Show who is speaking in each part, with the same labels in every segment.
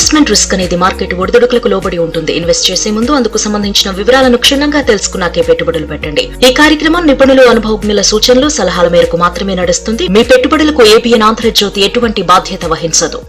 Speaker 1: Investment risk అనేది market ఒడిదుడుకులకు లోబడి ఉంటుంది. ఇన్వెస్ట్ చేసే ముందు అందుకు సంబంధించిన వివరాలను క్షుణ్ణంగా తెలుసుకున్నాకే పెట్టుబడులు పెట్టండి. ఈ కార్యక్రమం నిపుణులు అనుభవజ్ఞుల సూచనలు సలహాల మేరకు మాత్రమే నడుస్తుంది. మీ పెట్టుబడులకు ఏబిఎన్ ఆంధ్రజ్యోతి ఎటువంటి బాధ్యత వహించదు.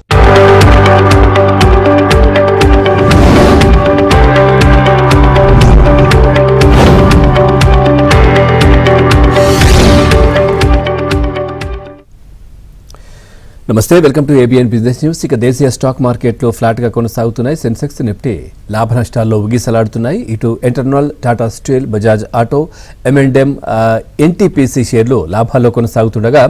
Speaker 2: నమస్తే welcome to ABN business news ఇక దేశీయ స్టాక్ మార్కెట్లో ఫ్లాట్గా కొనసాగుతున్నాయి. సెన్సెక్స్ నిఫ్టీ లాభ నష్టాల్లో ఉగిసలాడుతున్నాయి. ఇటు internal Tata steel Bajaj auto M and M NTPC షేర్లు లాభాల్లో కొనసాగుతుండగా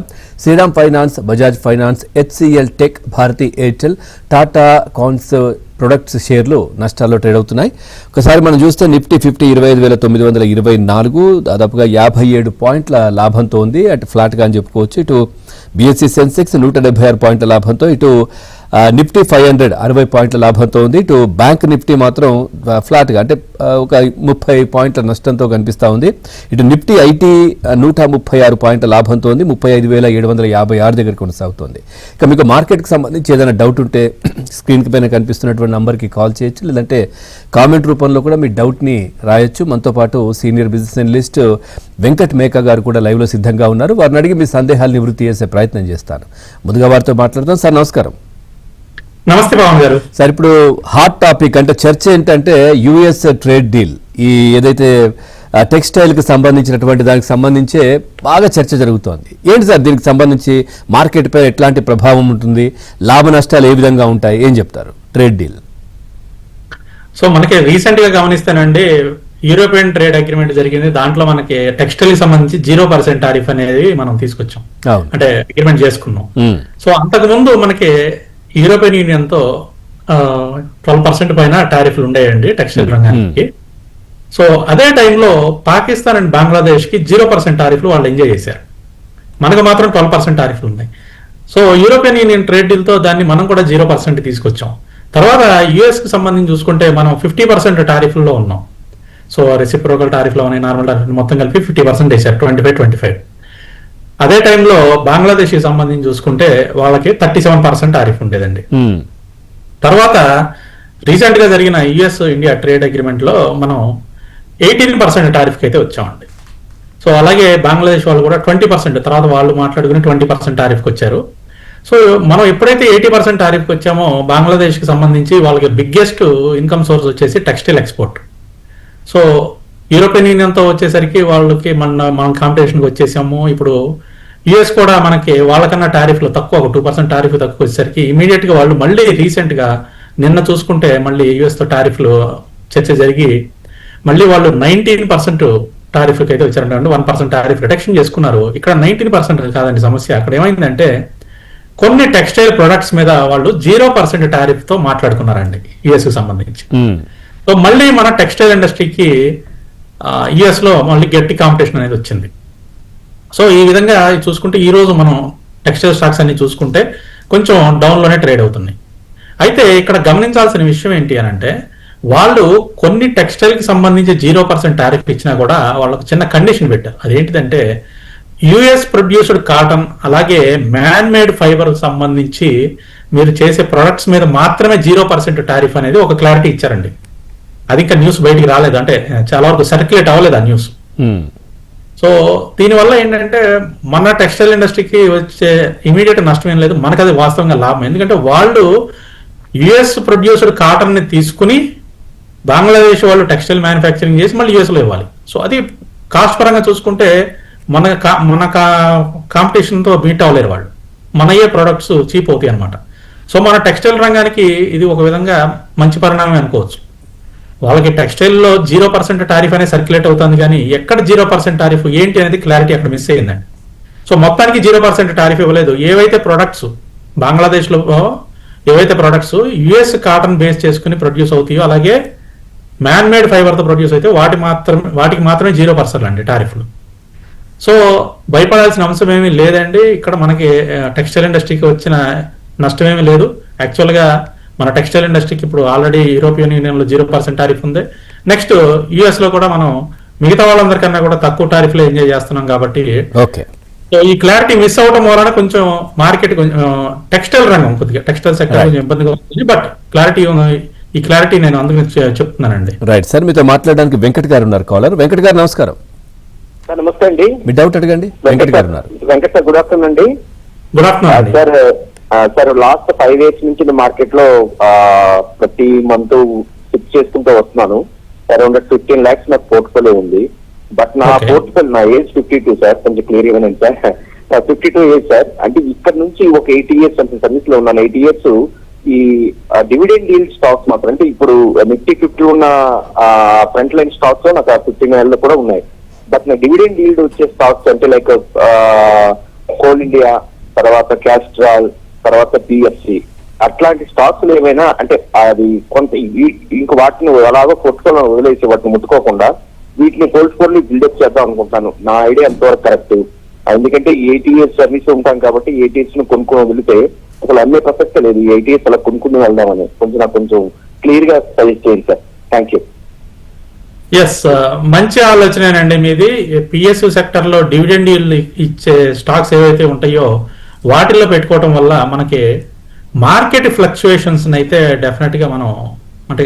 Speaker 2: Shriram finance Bajaj finance HCL tech Bharti Airtel Tata cons products షేర్లు నష్టాల్లో ట్రేడ్ అవుతున్నాయి. ఒకసారి మనం చూస్తే నిఫ్టీ ఫిఫ్టీ ఇరవై ఐదు వేల తొమ్మిది వందల ఇరవై నాలుగు దాదాపుగా యాభై ఏడు పాయింట్ల లాభంతో ఉంది. అటు ఫ్లాట్గా అని చెప్పుకోవచ్చు. ఇటు బీఎస్సీ సెన్సెక్స్ నూట డెబ్బై ఆరు పాయింట్ల లాభంతో ఇటు నిఫ్టీ ఫైవ్ హండ్రెడ్ అరవై పాయింట్ల లాభంతో ఉంది. ఇటు బ్యాంక్ నిఫ్టీ మాత్రం ఫ్లాట్గా అంటే ఒక ముప్పై పాయింట్ల నష్టంతో కనిపిస్తూ ఉంది. ఇటు నిఫ్టీ ఐటీ నూట ముప్పై ఆరు పాయింట్ల లాభంతో ఉంది. ముప్పై ఐదు వేల ఏడు వందల యాభై ఆరు దగ్గర కొనసాగుతోంది. ఇక మీకు మార్కెట్కి సంబంధించి ఏదైనా డౌట్ ఉంటే స్క్రీన్కి పైన కనిపిస్తున్నటువంటి నంబర్కి కాల్ చేయొచ్చు. లేదంటే కామెంట్ రూపంలో కూడా మీ డౌట్ని రాయొచ్చు. మనతో పాటు senior business analyst Venkat Meka గారు కూడా లైవ్లో సిద్ధంగా ఉన్నారు. వారిని అడిగి మీ సందేహాలు నివృత్తి చేసే ప్రయత్నం చేస్తాను. ముందుగా వారితో మాట్లాడతాం సార్ నమస్కారం.
Speaker 3: నమస్తే పవన్ గారు.
Speaker 2: సార్ ఇప్పుడు హాట్ టాపిక్ అంటే చర్చ ఏంటంటే యుఎస్ ట్రేడ్ డీల్. ఈ ఏదైతే టెక్స్టైల్కి సంబంధించినటువంటి దానికి సంబంధించే బాగా చర్చ జరుగుతోంది. ఏంటి సార్ దీనికి సంబంధించి మార్కెట్ పై ఎట్లాంటి ప్రభావం ఉంటుంది? లాభ నష్టాలు ఏ విధంగా ఉంటాయి? ఏం చెప్తారు? Trade deal.
Speaker 3: సో మనకి రీసెంట్గా గమనిస్తానండి యూరోపియన్ ట్రేడ్ అగ్రిమెంట్ జరిగింది. దాంట్లో మనకి టెక్స్టైల్కి సంబంధించి జీరో పర్సెంట్ టారిఫ్ అనేది మనం తీసుకొచ్చాం. అంటే అగ్రిమెంట్ చేసుకున్నాం. సో అంతకు ముందు మనకి యూరోపియన్ యూనియన్తో ట్వెల్వ్ పర్సెంట్ పైన టారిఫ్లు ఉండేయండి టెక్స్టైల్ రంగానికి సో అదే టైంలో పాకిస్తాన్ అండ్ బంగ్లాదేశ్కి జీరో పర్సెంట్ టారిఫ్లు వాళ్ళు ఎంజాయ్ చేశారు. మనకు మాత్రం ట్వెల్వ్ పర్సెంట్ టారిఫ్లు ఉన్నాయి. సో యూరోపియన్ యూనియన్ ట్రేడ్ డీల్తో దాన్ని మనం కూడా జీరో పర్సెంట్ తీసుకొచ్చాం. తర్వాత యుఎస్కి సంబంధించి చూసుకుంటే మనం ఫిఫ్టీ పర్సెంట్ టారిఫ్లో ఉన్నాం. సో రెసిప్రోకల్ టారిఫ్లో ఉన్నాయి నార్మల్ టారిఫ్ మొత్తం కలిపి ఫిఫ్టీ పర్సెంట్ వేశారు ట్వంటీ ఫైవ్ ట్వంటీ ఫైవ్. అదే టైంలో బంగ్లాదేశ్కి సంబంధించి చూసుకుంటే వాళ్ళకి థర్టీ సెవెన్ పర్సెంట్ టారిఫ్ ఉండేదండి. తర్వాత రీసెంట్గా జరిగిన యుఎస్ ఇండియా ట్రేడ్ అగ్రిమెంట్లో మనం ఎయిటీన్ పర్సెంట్ టారిఫ్ అయితే వచ్చామండి. సో అలాగే బంగ్లాదేశ్ వాళ్ళు కూడా ట్వంటీ పర్సెంట్ తర్వాత వాళ్ళు మాట్లాడుకుని ట్వంటీ పర్సెంట్ టారిఫ్కి వచ్చారు. సో మనం ఎప్పుడైతే ఎయిటీ పర్సెంట్ టారిఫ్కి వచ్చామో బంగ్లాదేశ్కి సంబంధించి వాళ్ళకి బిగ్గెస్ట్ ఇన్కమ్ సోర్స్ వచ్చేసి టెక్స్టైల్ ఎక్స్పోర్ట్. సో యూరోపియన్ యూనియన్తో వచ్చేసరికి వాళ్ళకి మన మనం కాంపిటీషన్కి వచ్చేసాము. ఇప్పుడు యుఎస్ కూడా మనకి వాళ్ళకన్నా టారిఫ్లు తక్కువ ఒక టూ పర్సెంట్ టారిఫ్ తక్కువ వచ్చేసరికి ఇమీడియట్గా వాళ్ళు మళ్ళీ రీసెంట్గా నిన్న చూసుకుంటే మళ్ళీ యుఎస్తో టారిఫ్లు చర్చ జరిగి మళ్ళీ వాళ్ళు నైన్టీన్ పర్సెంట్ టారిఫ్ అయితే వచ్చారంటే. వన్ పర్సెంట్ టారిఫ్ రిడక్షన్ చేసుకున్నారు. ఇక్కడ నైన్టీన్ పర్సెంట్ కాదండి సమస్య. అక్కడ ఏమైందంటే కొన్ని టెక్స్టైల్ ప్రొడక్ట్స్ మీద వాళ్ళు జీరో పర్సెంట్ టారిఫ్తో మాట్లాడుకున్నారండి యుఎస్కి సంబంధించి.
Speaker 2: ఉమ్,
Speaker 3: సో మళ్ళీ మన టెక్స్టైల్ ఇండస్ట్రీకి యుఎస్లో మళ్ళీ గట్టి కాంపిటీషన్ అనేది వచ్చింది. సో ఈ విధంగా చూసుకుంటే ఈరోజు మనం టెక్స్టైల్ స్టాక్స్ అన్ని చూసుకుంటే కొంచెం డౌన్లోనే ట్రేడ్ అవుతున్నాయి. అయితే ఇక్కడ గమనించాల్సిన విషయం ఏంటి అని అంటే వాళ్ళు కొన్ని టెక్స్టైల్కి సంబంధించి జీరో పర్సెంట్ టారిఫ్ ఇచ్చినా కూడా వాళ్ళకు చిన్న కండిషన్ పెట్టారు అదేంటిదంటే యుఎస్ ప్రొడ్యూస్డ్ కాటన్ అలాగే మ్యాన్ మేడ్ ఫైబర్ సంబంధించి మీరు చేసే ప్రొడక్ట్స్ మీద మాత్రమే జీరో పర్సెంట్ టారిఫ్ అనేది ఒక క్లారిటీ ఇచ్చారండి. అది ఇంకా న్యూస్ బయటికి రాలేదు. అంటే చాలా వరకు సర్క్యులేట్ అవ్వలేదు ఆ న్యూస్. సో దీనివల్ల ఏంటంటే మన టెక్స్టైల్ ఇండస్ట్రీకి వచ్చే ఇమీడియట్ నష్టం ఏం లేదు. మనకు అది వాస్తవంగా లాభం. ఎందుకంటే వాళ్ళు యుఎస్ ప్రొడ్యూసర్ కాటన్ని తీసుకుని బంగ్లాదేశ్ వాళ్ళు టెక్స్టైల్ మ్యానుఫ్యాక్చరింగ్ చేసి మళ్ళీ యుఎస్లో ఇవ్వాలి. సో అది కాస్ట్ పరంగా చూసుకుంటే మన కా- మన కాంపిటీషన్తో మీట్ అవ్వలేరు వాళ్ళు. మనయే ప్రొడక్ట్స్ చీప్ అవుతాయి అనమాట సో మన టెక్స్టైల్ రంగానికి ఇది ఒక విధంగా మంచి పరిణామం అనుకోవచ్చు. వాళ్ళకి టెక్స్టైల్లో జీరో పర్సెంట్ టారిఫ్ అనేది సర్క్యులేట్ అవుతుంది కానీ ఎక్కడ జీరో పర్సెంట్ టారిఫ్ ఏంటి అనేది క్లారిటీ అక్కడ మిస్ అయ్యిందండి సో మొత్తానికి జీరో పర్సెంట్ టారిఫ్ ఇవ్వలేదు. ఏవైతే ప్రొడక్ట్స్ బంగ్లాదేశ్లో ఏవైతే ప్రొడక్ట్స్ యుఎస్ కాటన్ బేస్ చేసుకుని ప్రొడ్యూస్ అవుతాయో అలాగే మ్యాన్ మేడ్ ఫైబర్తో ప్రొడ్యూస్ అయితే వాటి మాత్రమే వాటికి మాత్రమే జీరో పర్సెంట్ అండి టారిఫ్లు. సో భయపడాల్సిన అంశం ఏమీ లేదండి. ఇక్కడ మనకి టెక్స్టైల్ ఇండస్ట్రీకి వచ్చిన నష్టం ఏమీ లేదు. యాక్చువల్గా మన టెక్స్టైల్ ఇండస్ట్రీకి ఇప్పుడు ఆల్రెడీ యూరోపియన్ యూనియన్లో జీరో పర్సెంట్ టారిఫ్ ఉంది. నెక్స్ట్ యుఎస్లో కూడా మనం మిగతా వాళ్ళందరికన్నా కూడా తక్కువ టారిఫ్లో ఎంజాయ్ చేస్తున్నాం కాబట్టి
Speaker 2: ఓకే.
Speaker 3: సో ఈ క్లారిటీ మిస్ అవడం వలన కొంచెం మార్కెట్ కొంచెం టెక్స్టైల్ రంగం కొద్దిగా టెక్స్టైల్ సెక్టర్. కొంచెం ఇబ్బందిగా ఉంది. బట్ క్లారిటీ ఈ క్లారిటీ నేను అందుకని చె- చెప్తున్నానండి.
Speaker 2: రైట్ సార్ మీతో మాట్లాడడానికి వెంకట్ గారు ఉన్నారు కాలర్. వెంకట్ గారు నమస్కారం.
Speaker 4: నమస్తే అండి.
Speaker 2: మీ డౌట్ అడగండి. వెంకట్ గారు ఉన్నారు.
Speaker 4: వెంకట్ సార్ గుడ్ ఆఫ్టర్నూన్ అండి.
Speaker 3: Good afternoon
Speaker 4: sir sir last five years నుంచి మార్కెట్లో ప్రతి మంత్ ఫిక్స్ చేసుకుంటూ వస్తున్నాను. అరౌండ్ ఫిఫ్టీన్ లాక్స్ నాకు పోర్ట్ఫోలియో ఉంది. బట్ నా. పోర్ట్ఫోలియో నా ఏజ్ ఫిఫ్టీ టూ సార్ కొంచెం clear ఇవ్వనండి sir. Fifty two age sir. అంటే ఇక్కడ నుంచి ఒక ఎయిటీ ఇయర్స్ అంటే సర్వీస్లో ఉన్నాను. ఎయిటీ ఇయర్స్ ఈ డివిడెండ్ డీల్ స్టాక్స్ మాత్రం అంటే ఇప్పుడు నిఫ్టీ ఫిఫ్టీ ఉన్న ఫ్రంట్ లైన్ స్టాక్స్ నాకు ఫిఫ్టీన్లో కూడా ఉన్నాయి. బట్ నా డివిడెండ్ డీల్డ్ వచ్చే స్టాక్స్ అంటే లైక్ కోల్ ఇండియా తర్వాత క్యాస్ట్రాల్ తర్వాత పిఎఫ్సి అట్లాంటి స్టాక్స్ ఏమైనా అంటే అది కొంత ఇంక వాటిని ఎలాగో కొట్టుకోవాలని వదిలేసి వాటిని ముట్టుకోకుండా వీటిని పోల్చుకొని బిల్డప్ చేద్దాం అనుకుంటాను నా ఐడియా ఎంతవరకు కరెక్ట్. ఎందుకంటే ఏటీఎస్ సర్వీస్ ఉంటాం కాబట్టి ఏటీఎస్ను కొనుక్కుని వదిలితే అసలు అన్ని ప్రసక్తే లేదు. ఏటీఎస్ అలా కొనుక్కుని వెళ్దామని. కొంచెం నాకు కొంచెం క్లియర్గా సజెస్ట్ చేయండి సార్. థ్యాంక్ యూ
Speaker 3: ఎస్ మంచి ఆలోచనేనండి మీది. పిఎస్యు సెక్టర్లో డివిడెండ్ ఇచ్చే స్టాక్స్ ఏవైతే ఉంటాయో వాటిల్లో పెట్టుకోవటం వల్ల మనకి మార్కెట్ ఫ్లక్చుయేషన్స్ అయితే డెఫినెట్గా మనం అంటే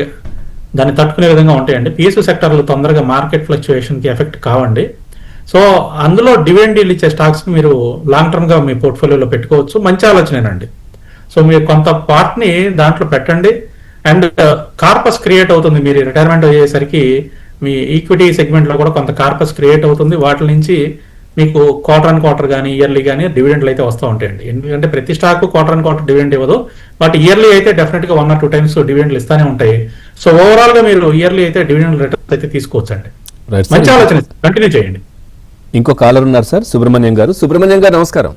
Speaker 3: దాన్ని తట్టుకునే విధంగా ఉంటాయండి. పిఎస్యు సెక్టర్లు తొందరగా మార్కెట్ ఫ్లక్చువేషన్కి ఎఫెక్ట్ కావండి. సో అందులో డివిడెండ్ ఇచ్చే స్టాక్స్ మీరు లాంగ్ టర్మ్గా మీ పోర్ట్ఫోలియోలో పెట్టుకోవచ్చు. మంచి ఆలోచనేనండి. సో మీరు కొంత పార్ట్ని దాంట్లో పెట్టండి. అండ్ uh, కార్పస్ క్రియేట్ అవుతుంది. మీరు రిటైర్మెంట్ అయ్యేసరికి మీ ఈక్విటీ సెగ్మెంట్లో కూడా కొంత కార్పస్ క్రియేట్ అవుతుంది. వాటి నుంచి మీకు క్వార్టర్ అండ్ క్వార్టర్ కానీ ఇయర్లీ కానీ డివిడెంట్లు అయితే వస్తూ ఉంటాయండి. ఎందుకంటే ప్రతి stock quarter and quarter dividend ఇవ్వదు. బట్ ఇయర్లీ అయితే డెఫినెట్గా వన్ ఆర్ టూ టైమ్స్ డివిడెంట్లు ఇస్తానే ఉంటాయి. సో ఓవరాల్గా మీరు ఇయర్లీ అయితే డివిడెంట్ రిటర్న్స్ అయితే తీసుకోవచ్చండి.
Speaker 2: రైట్
Speaker 3: మంచి ఆలోచన. కంటిన్యూ చేయండి.
Speaker 2: ఇంకో కాలర్ ఉన్నారు సార్ సుబ్రహ్మణ్యం గారు. సుబ్రహ్మణ్యం గారు నమస్కారం.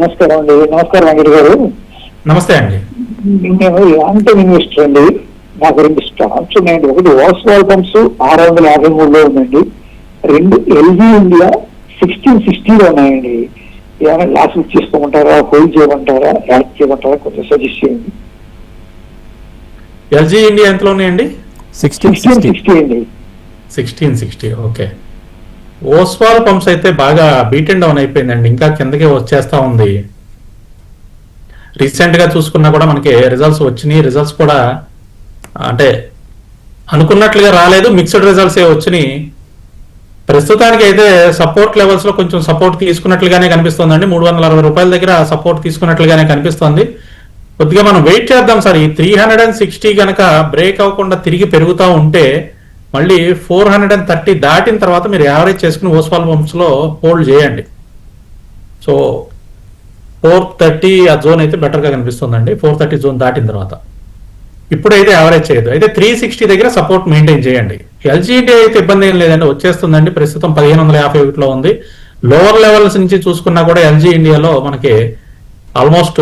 Speaker 5: నమస్కారం అండి. నమస్కారం గారు.
Speaker 3: నమస్తే అండి.
Speaker 5: నేను లాంగ్ టర్మ్ ఇన్వెస్టర్ అండి. నాకు రెండు స్టాక్స్ ఉన్నాయండి. ఒకటి ఓస్వాల్ పంప్స్ ఆరు వందల యాభై మూడులో ఉందండి. రెండు ఎల్జీ ఇండియా సిక్స్టీన్ సిక్స్టీలో ఉన్నాయండి. ఏమైనా లాస్ చేసుకోమంటారా హోల్డ్ చేయమంటారా? యాడ్ చేయమంటారా? కొంచెం సజెస్ట్ చేయండి.
Speaker 3: ఎల్జీ ఇండియా ఎంతలో ఉన్నాయండి?
Speaker 2: సిక్స్టీన్
Speaker 5: సిక్స్టీన్
Speaker 2: సిక్స్టీ
Speaker 5: అండి.
Speaker 3: Sixteen sixty okay Oswal pumps అయితే బాగా బీట్ అండ్ డౌన్ అయిపోయిందండి. ఇంకా కిందకే వచ్చేస్తా ఉంది. రీసెంట్గా చూసుకున్నా కూడా మనకి రిజల్ట్స్ వచ్చినాయి. రిజల్ట్స్ కూడా అంటే అనుకున్నట్లుగా రాలేదు. మిక్స్డ్ రిజల్ట్స్ ఏ వచ్చినాయి. ప్రస్తుతానికి అయితే సపోర్ట్ లెవెల్స్లో కొంచెం సపోర్ట్ తీసుకున్నట్లుగానే కనిపిస్తోందండి. మూడు వందల అరవై రూపాయల దగ్గర సపోర్ట్ తీసుకున్నట్లుగానే కనిపిస్తుంది. కొద్దిగా మనం వెయిట్ చేద్దాం సార్. ఈ త్రీ హండ్రెడ్ అండ్ సిక్స్టీ కనుక బ్రేక్ అవ్వకుండా తిరిగి పెరుగుతూ ఉంటే మళ్ళీ ఫోర్ హండ్రెడ్ అండ్ థర్టీ దాటిన తర్వాత మీరు యావరేజ్ చేసుకుని ఓస్వాల్ పంప్స్లో హోల్డ్ చేయండి. సో ఫోర్ థర్టీ ఆ జోన్ అయితే బెటర్గా కనిపిస్తుందండి. ఫోర్ థర్టీ జోన్ దాటిన తర్వాత. ఇప్పుడైతే యావరేజ్ చేయదు అయితే త్రీ సిక్స్టీ దగ్గర సపోర్ట్ మెయింటైన్ చేయండి. ఎల్జీడీ అయితే ఇబ్బంది ఏం లేదండి వచ్చేస్తుందండి. ప్రస్తుతం పదిహేను వందల యాభై ఒకటిలో ఉంది. లోవర్ లెవెల్స్ నుంచి చూసుకున్నా కూడా ఎల్జీ ఇండియాలో మనకి ఆల్మోస్ట్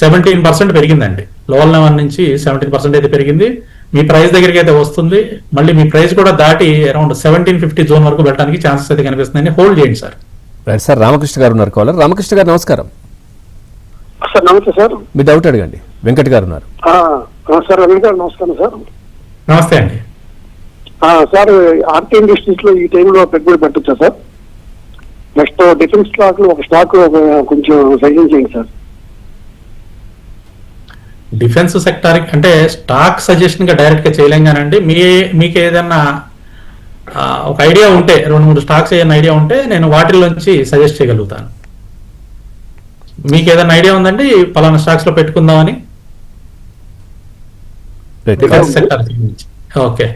Speaker 3: సెవెంటీన్ పర్సెంట్ పెరిగిందండి. లోవర్ లెవెల్ నుంచి సెవెంటీన్ పర్సెంట్ అయితే పెరిగింది. మీ ప్రైస్ దగ్గరికి అయితే వస్తుంది. మళ్ళీ మీ ప్రైస్ కూడా దాటి అరౌండ్ సెవెంటీన్ ఫిఫ్టీ జోన్ వరకు వెళ్ళడానికి ఛాన్సెస్ అయితే కనిపిస్తుందండి హోల్డ్ చేయండి సార్
Speaker 2: రైట్ సార్. రామకృష్ణ గారు ఉన్నారు కాలర్ రామకృష్ణ గారు నమస్కారం.
Speaker 6: సార్ నమస్తే సార్.
Speaker 2: మీ డౌట్ అడగండి. వెంకట్ గారు ఉన్నారు.
Speaker 6: సార్ గారు నమస్కారం సార్.
Speaker 3: నమస్తే అండి.
Speaker 6: సార్ ఆర్టీ ఇండస్ట్రీస్లో ఈ టైంలో పెట్టుబడి పెట్టచ్చా సార్? నెక్స్ట్ డిఫెన్స్ స్టాక్లో ఒక స్టాక్ కొంచెం సజెషన్ చేయండి సార్.
Speaker 3: డిఫెన్స్ సెక్టార్ అంటే స్టాక్ సజెషన్గా డైరెక్ట్గా చేయలేం కానండి. మీ మీకు ఏదన్నా ఒక ఐడియా ఉంటే రెండు మూడు స్టాక్స్ ఏదైనా ఐడియా ఉంటే నేను వాటిల్లోంచి సజెస్ట్ చేయగలుగుతాను. మీకు ఏదైనా ఐడియా ఉందండి? పలానా స్టాక్స్లో పెట్టుకుందామని?
Speaker 2: Right
Speaker 3: defence sector okay.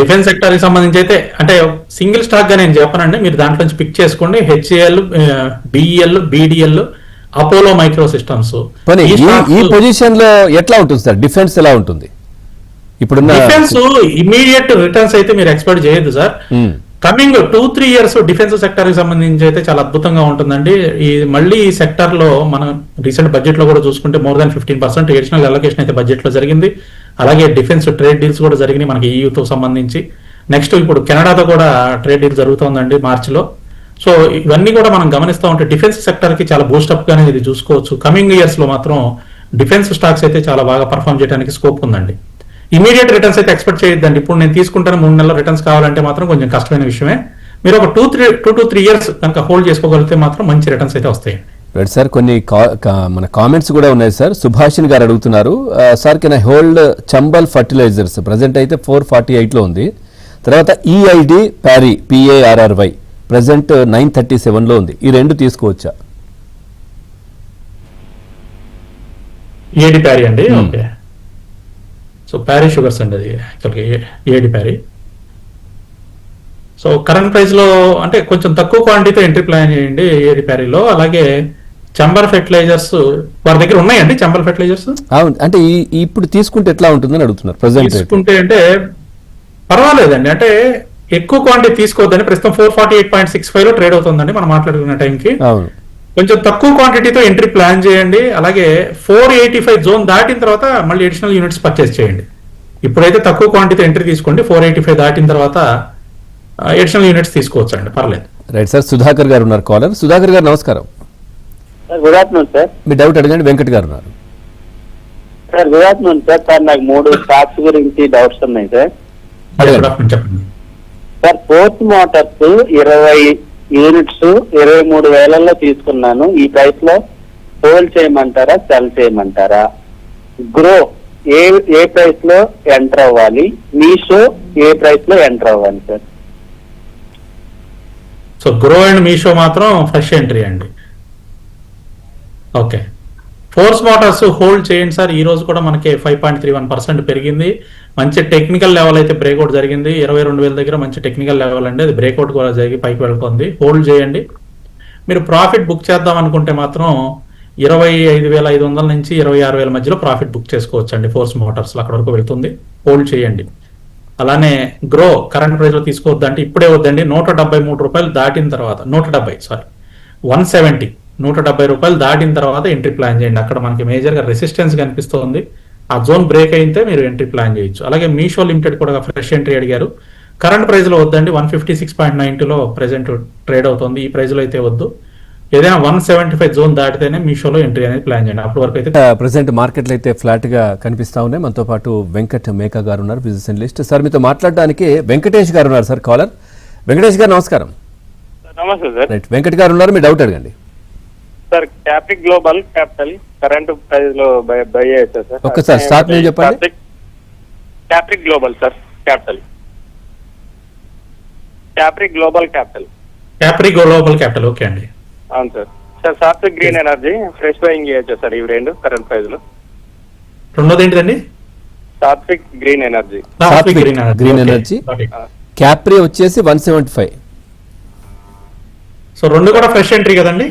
Speaker 3: Defence సెక్టార్కి సంబంధించి అయితే అంటే సింగిల్ స్టాక్గా నేను చెప్పనండి మీరు దాంట్లో నుంచి పిక్ చేసుకోండి. HAL BEL BDL Apollo micro systems
Speaker 2: ఈ పొజిషన్లో ఎట్లా ఉంటుంది సార్? డిఫెన్స్ ఎలా ఉంటుంది? ఇప్పుడున్న
Speaker 3: డిఫెన్స్ ఇమీడియట్ రిటర్న్స్ అయితే మీరు ఎక్స్పెక్ట్ చేయొద్దు సార్.
Speaker 2: మ్మ్.
Speaker 3: Coming two three years defence సెక్టర్కి సంబంధించి అయితే చాలా అద్భుతంగా ఉంటుందండి. ఈ మళ్ళీ ఈ సెక్టర్లో మనం రీసెంట్ బడ్జెట్లో కూడా చూసుకుంటే more than fifteen percent additional allocation అయితే బడ్జెట్లో జరిగింది. అలాగే డిఫెన్స్ ట్రేడ్ డీల్స్ కూడా జరిగినాయి మనకి ఈయూతో సంబంధించి. నెక్స్ట్ ఇప్పుడు కెనడాతో కూడా ట్రేడ్ డీల్ జరుగుతోందండి మార్చిలో. సో ఇవన్నీ కూడా మనం గమనిస్తూ ఉంటే డిఫెన్స్ సెక్టర్కి చాలా బూస్టప్ గానే ఇది చూసుకోవచ్చు. కమింగ్ ఇయర్స్లో మాత్రం డిఫెన్స్ స్టాక్స్ అయితే చాలా బాగా పర్ఫామ్ చేయడానికి స్కోప్ ఉందండి. ఇమీడియట్ రిటర్న్స్ అయితే ఎక్స్పెక్ట్ చేయొద్దండి. ఇప్పుడు నేను తీసుకుంటాను మూడు నెలల రిటర్న్స్ కావాలంటే మాత్రం కొంచెం కష్టమైన విషయమే. మీరు ఒక two three two to three years కనుక హోల్డ్ చేసుకోగలిగితే మాత్రం మంచి రిటర్న్స్ అయితే వస్తాయండి.
Speaker 2: రైట్ సార్ కొన్ని మన కామెంట్స్ కూడా ఉన్నాయి సార్. సుభాషిణి గారు అడుగుతున్నారు sir can I hold Chambal fertilizers present అయితే ఫోర్ ఫార్టీ ఎయిట్లో ఉంది. తర్వాత E EID Parry P A R R Y present nine thirty సెవెన్లో ఉంది. ఈ రెండు తీసుకోవచ్చా?
Speaker 3: ఏడి ప్యారీ అండి?
Speaker 2: Hmm.
Speaker 3: ఓకే. సో ప్యారీ షుగర్స్ అండి అది యాక్చువల్గా ఏడి ప్యారీ సో కరెంట్ ప్రైస్లో అంటే కొంచెం తక్కువ క్వాంటిటీతో ఎంట్రీ ప్లాన్ చేయండి ఏడి ప్యారీలో అలాగే చంబర్ ఫెర్టిలైజర్స్ వారి దగ్గర ఉన్నాయండి చంబర్ ఫెర్టిలైజర్స్
Speaker 2: అవును అంటే ఇప్పుడు తీసుకుంటే ఎట్లా ఉంటుందని అడుగుతున్నారు ప్రజెంట్
Speaker 3: తీసుకుంటే అంటే పర్వాలేదండి. అంటే ఎక్కువ క్వాంటిటీ తీసుకోవద్దని ప్రస్తుతం four forty eight point six ఫైవ్లో ట్రేడ్ అవుతుందండి మనం మాట్లాడుకున్న టైంకి
Speaker 2: అవును.
Speaker 3: కొంచెం తక్కువ క్వాంటిటీతో ఎంట్రీ ప్లాన్ చేయండి. అలాగే ఫోర్ ఎయిటీ ఫైవ్ జోన్ దాటిన తర్వాత మళ్ళీ అడిషనల్ యూనిట్స్ పర్చేస్ చేయండి. ఇప్పుడైతే తక్కువ క్వాంటిటీ ఎంట్రీ తీసుకోండి. ఫోర్ ఎయిటీ ఫైవ్ దాటిన తర్వాత అడిషనల్ యూనిట్స్ తీసుకోవచ్చు అండి పర్లేదు.
Speaker 2: రైట్ సార్ సుధాకర్ గారు ఉన్నారు కాలర్ సుధాకర్ గారు నమస్కారం.
Speaker 7: సార్ గుడ్ ఆఫ్టర్నూన్ సార్
Speaker 2: మీ డౌట్ అడగండి. వెంకట్ గారు ఉన్నారు.
Speaker 7: Sir good afternoon sir sir నాకు మూడు స్టాక్స్ గురించి డౌట్స్ ఉన్నాయి సార్ సార్ ఫోర్త్ మోటార్స్ ఇరవై యూనిట్స్ ఇరవై మూడు వేలల్లో తీసుకున్నాను. ఈ ప్రైస్లో హోల్డ్ చేయమంటారా సెల్ చేయమంటారా? గ్రో ఏ ఏ ప్రైస్లో ఎంటర్ అవ్వాలి? మీషో ఏ ప్రైస్లో ఎంటర్ అవ్వాలి sir
Speaker 3: so Groww and Meesho మాత్రం ఫ్రెష్ ఎంట్రీ అండి. ఓకే ఫోర్స్ మోటార్స్ హోల్డ్ చేయండి సార్ ఈ రోజు కూడా మనకి five point three one percent పెరిగింది. మంచి టెక్నికల్ లెవెల్ అయితే బ్రేక్అవుట్ జరిగింది. ఇరవై రెండు వేల దగ్గర మంచి టెక్నికల్ లెవెల్ అండి. అది బ్రేక్అవుట్ కూడా జరిగి పైకి వెళ్తుంది. హోల్డ్ చేయండి. మీరు ప్రాఫిట్ బుక్ చేద్దాం అనుకుంటే మాత్రం ఇరవై ఐదు వేల ఐదు వందల నుంచి ఇరవై ఆరు వేల మధ్యలో ప్రాఫిట్ బుక్ చేసుకోవచ్చు అండి ఫోర్స్ మోటార్స్లో అక్కడ వరకు వెళ్తుంది. హోల్డ్ చేయండి. అలానే గ్రో కరెంట్ ప్రైస్లో తీసుకోవద్దు అంటే ఇప్పుడే వద్దండి. నూట డెబ్బై మూడు రూపాయలు దాటిన తర్వాత నూట డెబ్బై సారీ వన్ సెవెంటీ నూట డెబ్బై రూపాయలు దాటిన తర్వాత ఎంట్రీ ప్లాన్ చేయండి. అక్కడ మనకి మేజర్గా రెసిస్టెన్స్ కనిపిస్తుంది. ఆ జోన్ బ్రేక్ అయితే మీరు ఎంట్రీ ప్లాన్ చేయొచ్చు. అలాగే మీషో లిమిటెడ్ కూడా ఫ్రెష్ ఎంట్రీ అడిగారు. కరెంట్ ప్రైస్లో వద్దండి వన్ ఫిఫ్టీ సిక్స్ పాయింట్ నైన్లో ప్రెసెంట్ ట్రేడ్ అవుతుంది. ఈ ప్రైస్లో అయితే వద్దు. ఏదైనా వన్ సెవెంటీ ఫైవ్ జోన్ దాటితేనే మీషోలో ఎంట్రీ అనేది ప్లాన్ చేయండి. అప్పటి వరకు అయితే
Speaker 2: ప్రజెంట్ మార్కెట్లో అయితే ఫ్లాట్గా కనిపిస్తా ఉన్నాయి. మనతో పాటు వెంకట్ మేకా గారు ఉన్నారు బిజినెస్ అనలిస్ట్ సార్ మీతో మాట్లాడడానికి వెంకటేష్ గారు ఉన్నారు. Sir caller. వెంకటేష్ గారు నమస్కారం.
Speaker 8: నమస్తే సార్.
Speaker 2: రైట్. వెంకట్ గారు ఉన్నారు మీ డౌట్ అడగండి.
Speaker 8: Sir Capri global capital current ప్రైస్లో బై బై చేయొచ్చా సార్.
Speaker 2: ఒక్కసారి start name చెప్పండి.
Speaker 8: Capri global sir capital Capri global capital
Speaker 3: Capri global capital okay అండి.
Speaker 8: అవును sir. Sir Satvik green energy fresh buying చేయొచ్చా సార్ ఇవి రెండు కరెంట్ ప్రైస్లో
Speaker 3: రెండోది ఏంటిదండి
Speaker 8: Satvik green energy.
Speaker 2: Satvik
Speaker 3: green energy.
Speaker 2: Green
Speaker 3: okay.
Speaker 2: Energy. Capri వచ్చేసి వన్ సెవెంటీ ఫైవ్.
Speaker 3: సో రెండు కూడా ఫ్రెష్ ఎంట్రీ కదండి?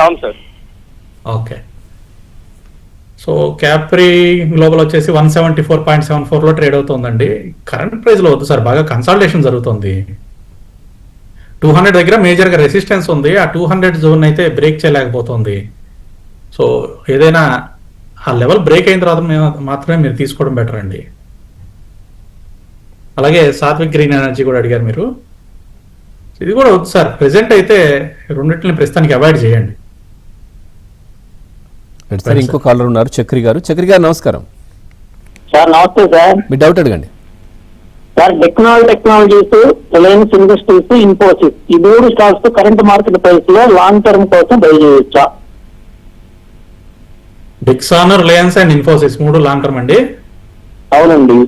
Speaker 8: అవును sir.
Speaker 3: Okay. So Capri global వచ్చేసి one seventy four point seven ఫోర్లో ట్రేడ్ అవుతుందండి. కరెంట్ ప్రైస్లో వద్దు సార్ బాగా కన్సల్టేషన్ జరుగుతుంది. టూ హండ్రెడ్ దగ్గర మేజర్గా రెసిస్టెన్స్ ఉంది. ఆ టూ హండ్రెడ్ జోన్ అయితే బ్రేక్ చేయలేకపోతుంది. సో ఏదైనా ఆ లెవెల్ బ్రేక్ అయిన తర్వాత మాత్రమే మీరు తీసుకోవడం బెటర్ అండి. అలాగే సాత్విక్ గ్రీన్ ఎనర్జీ కూడా అడిగారు మీరు. ఇది కూడా వద్దు సార్ ప్రెసెంట్ అయితే రెండింటిని ప్రస్తుతానికి అవాయిడ్ చేయండి.
Speaker 2: సార్ ఇంకో కాలర్ ఉన్నారు చక్రి గారు. చక్రి గారు నమస్కారం.
Speaker 7: సార్ నమస్తే సార్.
Speaker 2: మీ డౌట్ అడగండి.
Speaker 7: Sir technology technologies Reliance industries Infosys ఈ మూడు స్టాక్స్ కరెంట్ మార్కెట్ ప్రైస్లో లాంగ్ టర్మ్ కోసం బై చేయొచ్చా
Speaker 3: డిక్సాన్ రిలయన్స్ అండ్ ఇన్ఫోసిస్ మూడు లాంగ్ టర్మ్ అండి.
Speaker 7: అవునండి.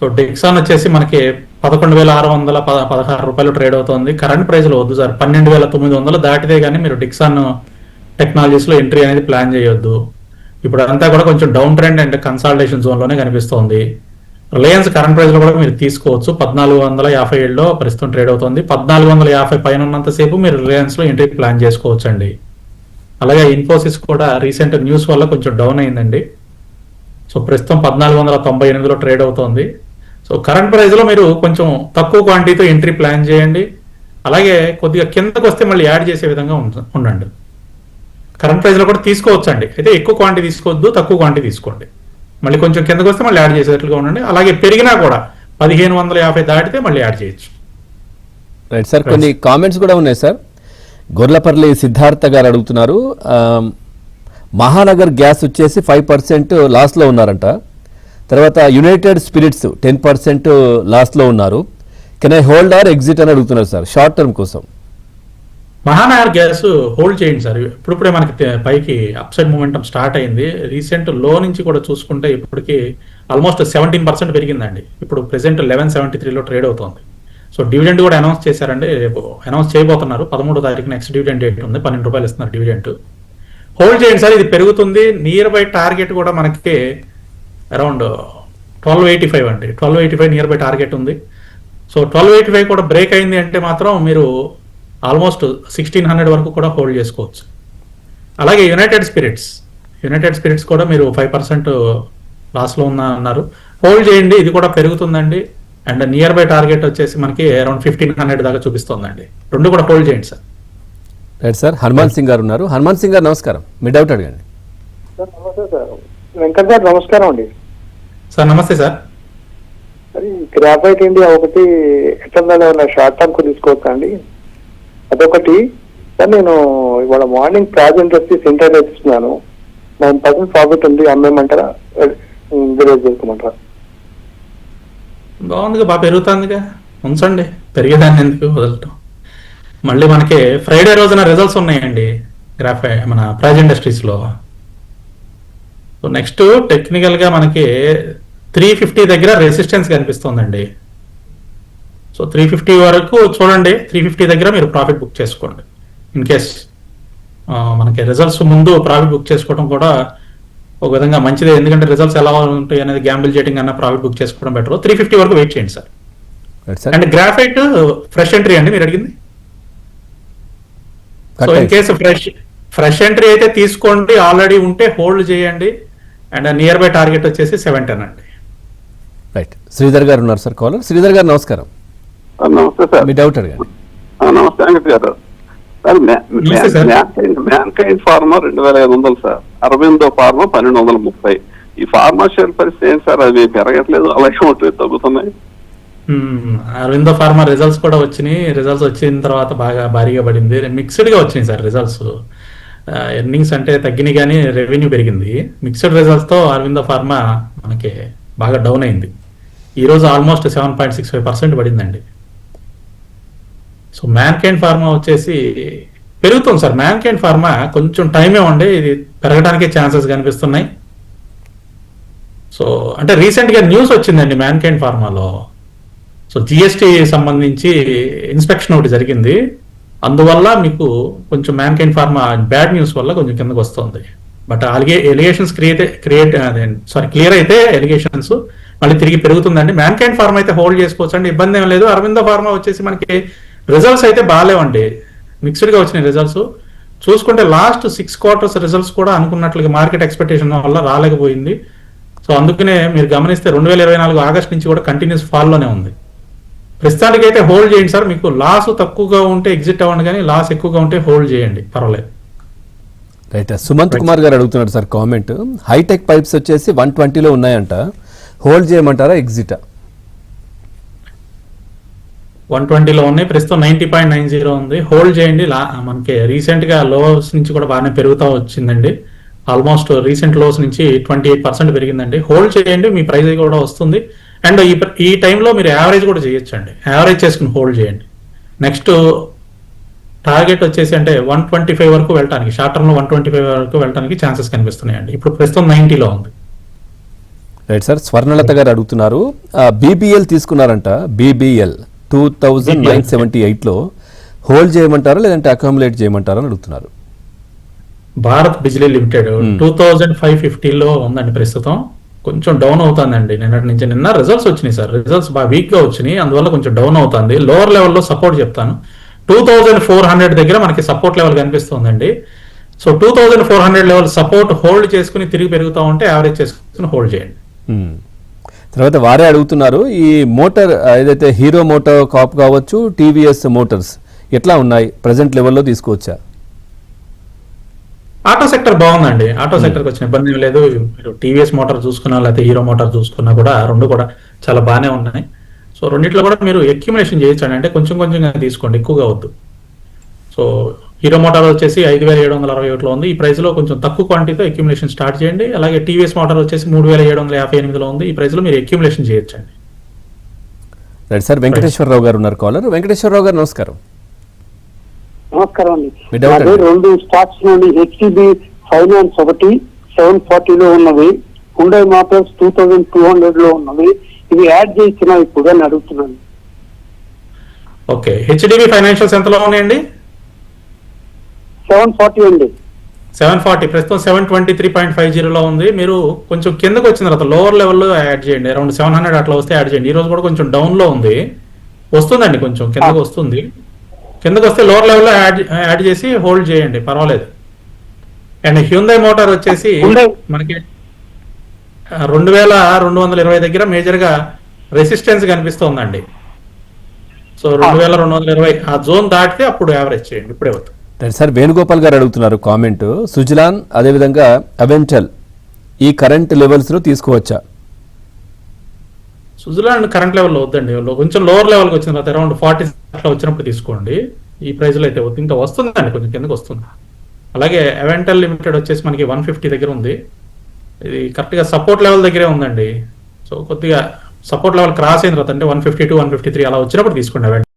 Speaker 3: సో డిక్సాన్ వచ్చేసి మనకి పదకొండు వేల ఆరు వందల పద- పదహారు రూపాయలు ట్రేడ్ అవుతుంది. కరెంట్ ప్రైస్లో వద్దు సార్. పన్నెండు వేల తొమ్మిది వందలు దాటితే కానీ మీరు డిక్సాన్ టెక్నాలజీస్లో ఎంట్రీ అనేది ప్లాన్ చేయొద్దు. ఇప్పుడు అంతా కూడా కొంచెం డౌన్ ట్రెండ్ అండ్ కన్సాలిడేషన్ జోన్లోనే కనిపిస్తోంది. రిలయన్స్ కరెంట్ ప్రైస్లో కూడా మీరు తీసుకోవచ్చు. పద్నాలుగు వందల యాభై ఏడులో ప్రస్తుతం ట్రేడ్ అవుతుంది. పద్నాలుగు వందల యాభై పైన ఉన్నంతసేపు మీరు రిలయన్స్లో ఎంట్రీ ప్లాన్ చేసుకోవచ్చు అండి అలాగే ఇన్ఫోసిస్ కూడా రీసెంట్ న్యూస్ వల్ల కొంచెం డౌన్ అయిందండి. సో ప్రస్తుతం పద్నాలుగు వందల తొంభై ఎనిమిదిలో ట్రేడ్ అవుతోంది. సో కరెంట్ ప్రైస్లో మీరు కొంచెం తక్కువ క్వాంటిటీతో ఎంట్రీ ప్లాన్ చేయండి. అలాగే కొద్దిగా కిందకు వస్తే మళ్ళీ యాడ్ చేసే విధంగా ఉండ- ఉండండి. కరెంట్ ప్రైస్లో కూడా తీసుకోవచ్చు అండి అయితే ఎక్కువ క్వాంటిటీ తీసుకోవద్దు తక్కువ క్వాంటిటీ తీసుకోండి. మళ్ళీ కొంచెం కిందకు వస్తే మళ్ళీ యాడ్ చేసేటట్లుగా ఉండండి. అలాగే పెరిగినా కూడా పదిహేను వందల యాభై దాటితే మళ్ళీ యాడ్ చేయొచ్చు.
Speaker 2: రైట్ సార్ కొన్ని కామెంట్స్ కూడా ఉన్నాయి సార్ గొర్లపల్లి సిద్ధార్థ గారు అడుగుతున్నారు మహానగర్ గ్యాస్ వచ్చేసి ఫైవ్ పర్సెంట్ లాస్లో ఉన్నారంట. తర్వాత యునైటెడ్ స్పిరిట్స్ టెన్ పర్సెంట్ లాస్లో ఉన్నారు. Can I hold or exit అని అడుగుతున్నారు సార్ షార్ట్ టర్మ్ కోసం.
Speaker 3: మహానగర్ గ్యాస్ హోల్డ్ చేయండి సార్. ఇప్పుడిప్పుడే మనకి పైకి అప్సైడ్ మూమెంటం స్టార్ట్ అయింది. రీసెంట్లో నుంచి కూడా చూసుకుంటే ఇప్పటికి ఆల్మోస్ట్ సెవెంటీన్ పర్సెంట్ పెరిగిందండి. ఇప్పుడు ప్రెసెంట్ లెవెన్ సెవెంటీ త్రీలో ట్రేడ్ అవుతుంది. సో డివిడెండ్ కూడా అనౌన్స్ చేశారండి. రేపు అనౌన్స్ చేయబోతున్నారు. పదమూడో తారీఖు నెక్స్ట్ డివిడెండ్ డేట్ ఉంది. పన్నెండు రూపాయలు ఇస్తున్నారు డివిడెంట్ హోల్డ్ చేయండి సార్. ఇది పెరుగుతుంది. నియర్ బై టార్గెట్ కూడా మనకి అరౌండ్ ట్వెల్వ్ ఎయిటీ ఫైవ్ అండి. Twelve eighty five near buy target ఉంది. సో ట్వెల్వ్ ఎయిటీ ఫైవ్ కూడా బ్రేక్ అయింది అంటే మాత్రం మీరు ఆల్మోస్ట్ సిక్స్టీన్ హండ్రెడ్ వరకు కూడా హోల్డ్ చేసుకోవచ్చు. అలాగే యునైటెడ్ స్పిరిట్స్. యునైటెడ్ స్పిరిట్స్ కూడా మీరు ఫైవ్ పర్సెంట్ లాస్లో ఉన్న అన్నారు. హోల్డ్ చేయండి ఇది కూడా పెరుగుతుందండి. అండ్ నియర్ బై టార్గెట్ వచ్చేసి మనకి అరౌండ్ ఫిఫ్టీన్ హండ్రెడ్ దాకా చూపిస్తుందండి. రెండు కూడా హోల్డ్ చేయండి sir.
Speaker 2: Right sir Hanuman Singh garu ఉన్నారు. హనుమాన్ సింగ్ గారు నమస్కారం. మీ డౌట్ అడగండి.
Speaker 6: సార్ నమస్తే సార్. వెంకట్ గారు నమస్కారం అండి.
Speaker 3: సార్ నమస్తే సార్.
Speaker 6: గ్రాఫైట్ ఇండియా ఒకటి ఎట్లా ఉన్న షార్ట్ టర్మ్కు తీసుకోవచ్చా అండి అదొకటి. సార్ నేను ఇవాళ మార్నింగ్ ప్రాజెంట్ వచ్చి సెంటర్ వేస్తున్నాను నైన్ పర్సెంట్ ప్రాఫిట్ ఉంది అమ్మేయమంటారా రిలీజ్ చేసుకోమంటారా
Speaker 3: బాగుందిగా బాగా పెరుగుతుందిగా. ఉంచండి పెరిగేదాన్ని ఎందుకు? వదలటం. మళ్ళీ మనకి ఫ్రైడే రోజున రిజల్ట్స్ ఉన్నాయండి గ్రాఫై మన ప్రైజ్ ఇండస్ట్రీస్లో. నెక్స్ట్ టెక్నికల్గా మనకి త్రీ ఫిఫ్టీ దగ్గర రెసిస్టెన్స్ కనిపిస్తుందండి. సో త్రీ ఫిఫ్టీ వరకు చూడండి. త్రీ ఫిఫ్టీ దగ్గర మీరు ప్రాఫిట్ బుక్ చేసుకోండి. ఇన్ కేస్ మనకి రిజల్ట్స్ ముందు ప్రాఫిట్ బుక్ చేసుకోవడం కూడా ఒక విధంగా మంచిదే. ఎందుకంటే రిజల్ట్స్ ఎలా ఉంటాయి అనేది గ్యాంబుల్ చేటింగ్ అన్న ప్రాఫిట్ బుక్ చేసుకోవడం బెటర్ త్రీ ఫిఫ్టీ వరకు వెయిట్ చేయండి sir. And graphite fresh entry అండి మీరు అడిగింది? So in case fresh fresh entry అయితే తీసుకోండి. ఆల్రెడీ ఉంటే హోల్డ్ చేయండి. అండ్ నియర్ బై టార్గెట్ వచ్చేసి సెవెన్ టెన్ అండి.
Speaker 2: రైట్ శ్రీధర్ గారు ఉన్నారు సార్. కాలర్ శ్రీధర్ గారు నమస్కారం.
Speaker 9: నమస్తే సార్.
Speaker 2: మీ డౌట్ అడగండి
Speaker 9: నమస్తే వెంకట్ గారు. సార్
Speaker 3: నమస్తే సార్.
Speaker 9: మ్యాన్ కైండ్ ఫార్మా రెండు వేల ఐదు వందలు సార్. అరవిందో ఫార్మా పన్నెండు వందల ముప్పై. ఈ ఫార్మా షేర్ పరిస్థితి ఏంటి సార్? అవి పెరగట్లేదు అలాగే ఉంటుంది తగ్గుతున్నాయి.
Speaker 3: అరవిందో ఫార్మా రిజల్ట్స్ కూడా వచ్చినాయి. రిజల్ట్స్ వచ్చిన తర్వాత బాగా భారీగా పడింది. మిక్స్డ్గా వచ్చినాయి సార్ రిజల్ట్స్. ఎర్నింగ్స్ అంటే తగ్గినాయి కానీ రెవెన్యూ పెరిగింది. మిక్స్డ్ రిజల్ట్స్తో అరవిందో ఫార్మా మనకి బాగా డౌన్ అయింది. ఈ రోజు almost seven point six five percent పడిందండి. సో మ్యాన్కైండ్ ఫార్మా వచ్చేసి పెరుగుతుంది సార్. మ్యాన్కైండ్ ఫార్మా కొంచెం టైమే ఉండి. ఇది పెరగడానికి ఛాన్సెస్ కనిపిస్తున్నాయి. సో అంటే రీసెంట్గా న్యూస్ వచ్చిందండి మ్యాన్కైండ్ ఫార్మాలో సో జిఎస్టి సంబంధించి ఇన్స్పెక్షన్ ఒకటి జరిగింది. అందువల్ల మీకు కొంచెం మ్యాన్కైండ్ ఫార్మా బ్యాడ్ న్యూస్ వల్ల కొంచెం కిందకు వస్తుంది. బట్ అలాగే allegations create create sorry clear అయితే ఎలిగేషన్స్ మళ్ళీ తిరిగి పెరుగుతుందండి. మ్యాన్కైండ్ ఫార్మా అయితే హోల్డ్ చేసుకోవచ్చు అండి ఇబ్బంది ఏం లేదు. అరవింద ఫార్మా వచ్చేసి మనకి రిజల్ట్స్ అయితే బాగాలేవండి. మిక్స్డ్గా వచ్చినాయి రిజల్ట్స్ చూసుకుంటే లాస్ట్ సిక్స్ క్వార్టర్స్ రిజల్ట్స్ కూడా అనుకున్నట్లుగా మార్కెట్ ఎక్స్పెక్టేషన్ వల్ల రాలేకపోయింది. సో అందుకనే మీరు గమనిస్తే రెండు వేల ఇరవై నాలుగు ఆగస్ట్ నుంచి కూడా కంటిన్యూస్ ఫాల్లోనే ఉంది. ప్రస్తుతానికి అయితే హోల్డ్ చేయండి సార్ మీకు లాస్ తక్కువగా ఉంటే ఎగ్జిట్ అవ్వండి కానీ లాస్ ఎక్కువగా ఉంటే హోల్డ్ చేయండి. పర్వాలేదు.
Speaker 2: రైట్ సుమంత్ కుమార్ గారు అడుగుతున్నారు సార్ కామెంట్ హైటెక్ పైప్స్ వచ్చేసి వన్ ట్వంటీలో ఉన్నాయంట. హోల్డ్ చేయమంటారా ఎగ్జిటా
Speaker 3: వన్ ట్వంటీలో ఉన్నాయి. ప్రస్తుతం నైన్టీ పాయింట్ నైన్ జీరో ఉంది. హోల్డ్ చేయండి. లా మనకి రీసెంట్గా లోస్ నుంచి కూడా బాగానే పెరుగుతూ వచ్చిందండి. ఆల్మోస్ట్ రీసెంట్ లోస్ నుంచి ట్వంటీ ఎయిట్ పర్సెంట్ పెరిగిందండి. హోల్డ్ చేయండి. మీ ప్రైస్ కూడా వస్తుంది. అండ్ ఈ ఈ టైంలో మీరు యావరేజ్ కూడా చేయొచ్చండి. యావరేజ్ చేసుకుని హోల్డ్ చేయండి. నెక్స్ట్ టార్గెట్ వచ్చేసి అంటే వన్ ట్వంటీ ఫైవ్ వరకు వెళ్ళడానికి షార్ట్ టర్మ్లో వన్ ట్వంటీ ఫైవ్ వరకు వెళ్ళడానికి ఛాన్సెస్ కనిపిస్తున్నాయండి. ఇప్పుడు ప్రస్తుతం నైన్టీలో ఉంది.
Speaker 2: రైట్ సార్ స్వర్ణలత గారు అడుగుతున్నారు. BBL తీసుకున్నారంట. BBL two thousand nine seventy ఎయిట్లో హోల్డ్ చేయమంటారా లేదంటే అకామిలేట్ చేయమంటారా అని అడుగుతున్నారు.
Speaker 3: Bharat Bijlee limited two thousand five ఫిఫ్టీలో ఉందండి ప్రస్తుతం. కొంచెం డౌన్ అవుతుందండి. నిన్నటి నుంచి నిన్న రిజల్ట్స్ వచ్చినాయి సార్. రిజల్ట్స్ బాగా వీక్గా వచ్చినాయి. అందువల్ల కొంచెం డౌన్ అవుతుంది. లోవర్ లెవెల్లో సపోర్ట్ చెప్తాను. టూ థౌజండ్ ఫోర్ హండ్రెడ్ దగ్గర మనకి సపోర్ట్ లెవెల్ కనిపిస్తుందండి. So two thousand four hundred level support hold చేసుకుని తిరిగి పెరుగుతూ ఉంటే యావరేజ్ చేసుకుని హోల్డ్ చేయండి.
Speaker 2: తర్వాత వారే అడుగుతున్నారు ఈ మోటార్ ఏదైతే హీరో మోటార్ కాప్ కావచ్చు టీవీఎస్ మోటార్స్ ఎట్లా ఉన్నాయి ప్రజెంట్ లెవెల్లో తీసుకోవచ్చా?
Speaker 3: ఆటో సెక్టర్ బాగుందండి. ఆటో సెక్టర్కి వచ్చిన ఇబ్బంది లేదు. మీరు టీవీఎస్ మోటార్ చూసుకున్నా లేకపోతే హీరో మోటార్ చూసుకున్నా కూడా రెండు కూడా చాలా బాగానే ఉన్నాయి. సో రెండిట్లో కూడా మీరు ఎక్యుమినేషన్ చేయొచ్చండి అంటే కొంచెం కొంచెంగా తీసుకోండి. ఎక్కువగా వద్దు. సో హీరో మోటార్ వచ్చేసి ఐదు వేల ఏడు వందల అరవై ఒకటిలో ఉంది. ఈ ప్రైస్లో కొంచెం తక్కువ క్వాంటిటీతో ఎక్యుమిలేషన్ స్టార్ట్ చేయండి. అలాగే టీవీఎస్ మోటార్ వచ్చేసి మూడు వేల ఏడు వందల యాభై ఎనిమిదిలో ఉంది. ఈ ప్రైస్లో మీరు ఎక్యుమిలేషన్ చేయొచ్చండి.
Speaker 2: రైట్ సార్ వెంకటేశ్వరరావు గారు ఉన్నారు కాలర్. వెంకటేశ్వరరావు గారు నమస్కారం.
Speaker 6: నమస్కారం అండి. రెండు స్టాక్స్ నుండి హెచ్డిబి ఫైనాన్స్ ఒకటి సెవెన్ ఫార్టీలో ఉన్నవి Hyundai Motors two thousand two హండ్రెడ్లో ఉన్నవి. ఇవి యాడ్ చేసిన ఇప్పుడు అని అడుగుతున్నాను.
Speaker 3: ఓకే. హెచ్డిబి ఫైనాన్షియల్స్ ఎంతలో ఉన్నాయండి?
Speaker 6: సెవెన్ ఫార్టీ అండి
Speaker 3: సెవెన్ ఫార్టీ ప్రస్తుతం seven twenty three point five జీరోలో ఉంది. మీరు కొంచెం కిందకు వచ్చిన తర్వాత లోవర్ లెవెల్లో యాడ్ చేయండి. అరౌండ్ సెవెన్ హండ్రెడ్ అట్లా వస్తే యాడ్ చేయండి. ఈ రోజు కూడా కొంచెం డౌన్లో ఉంది. వస్తుందండి కొంచెం కిందకు వస్తుంది. కిందకు వస్తే లోవర్ లెవెల్లో యాడ్ యాడ్ చేసి హోల్డ్ చేయండి. పర్వాలేదు. అండ్ హ్యూందై మోటార్ వచ్చేసి మనకి రెండు వేల రెండు వందల ఇరవై దగ్గర మేజర్గా రెసిస్టెన్స్ కనిపిస్తోందండి. సో రెండు వేల రెండు వందల ఇరవై ఆ జోన్ దాటితే అప్పుడు యావరేజ్ చేయండి. ఇప్పుడే
Speaker 2: రైట్ సార్ వేణుగోపాల్ గారు అడుగుతున్నారు కామెంట్. సుజలాన్ అదేవిధంగా అవెంటల్ ఈ కరెంట్ లెవెల్స్లో తీసుకోవచ్చా?
Speaker 3: స్విట్జర్లాండ్ కరెంట్ లెవెల్లో వద్దండి. కొంచెం లోవర్ లెవెల్కి వచ్చిన తర్వాత అరౌండ్ ఫార్టీ అట్లా వచ్చినప్పుడు తీసుకోండి. ఈ ప్రైస్లో అయితే వద్దు. ఇంకా వస్తుందండి కొంచెం కిందకి వస్తుంది. అలాగే అవెంటల్ లిమిటెడ్ వచ్చేసి మనకి వన్ ఫిఫ్టీ దగ్గర ఉంది. ఇది కరెక్ట్గా సపోర్ట్ లెవెల్ దగ్గరే ఉందండి. సో కొద్దిగా సపోర్ట్ లెవెల్ క్రాస్ అయిన తర్వాత అంటే one fifty to one fifty three అలా వచ్చినప్పుడు తీసుకోండి అవెంటల్